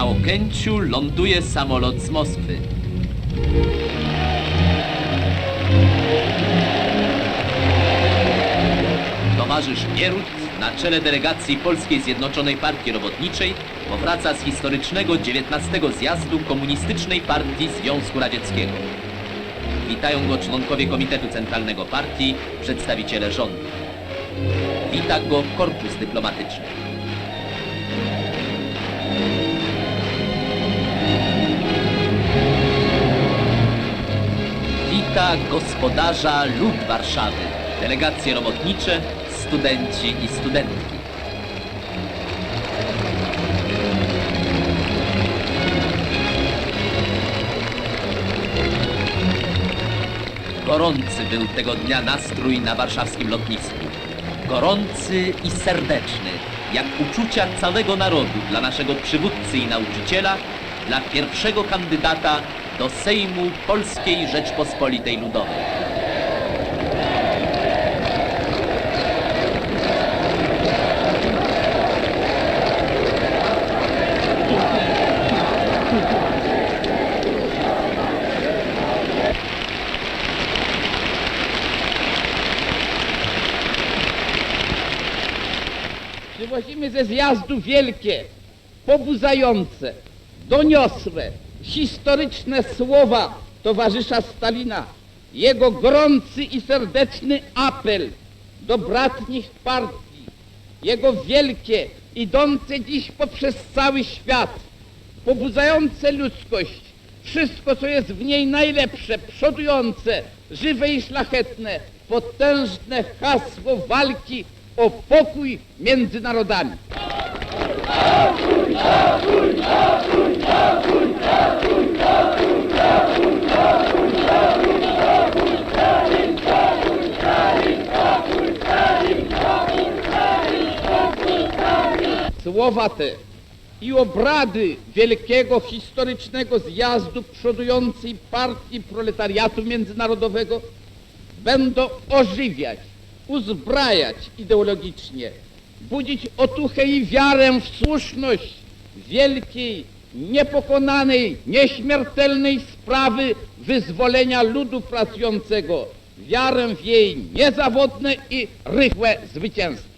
Na Okęciu ląduje samolot z Moskwy. Towarzysz Gierut na czele delegacji Polskiej Zjednoczonej Partii Robotniczej powraca z historycznego 19 zjazdu Komunistycznej Partii Związku Radzieckiego. Witają go członkowie Komitetu Centralnego Partii, przedstawiciele rządu. Wita go korpus dyplomatyczny. Gospodarza lud Warszawy, delegacje robotnicze, studenci i studentki. Gorący był tego dnia nastrój na warszawskim lotnisku. Gorący i serdeczny, jak uczucia całego narodu dla naszego przywódcy i nauczyciela, dla pierwszego kandydata do Sejmu Polskiej Rzeczpospolitej Ludowej. Przywozimy ze zjazdu wielkie, pobudzające, doniosłe, historyczne słowa towarzysza Stalina, jego gorący i serdeczny apel do bratnich partii, jego wielkie, idące dziś poprzez cały świat, pobudzające ludzkość, wszystko co jest w niej najlepsze, przodujące, żywe i szlachetne, potężne hasło walki o pokój między narodami. Słowa te i obrady wielkiego historycznego zjazdu przodującej partii proletariatu międzynarodowego będą ożywiać, uzbrajać ideologicznie, budzić otuchę i wiarę w słuszność wielkiej, niepokonanej, nieśmiertelnej sprawy wyzwolenia ludu pracującego, wiarę w jej niezawodne i rychłe zwycięstwo.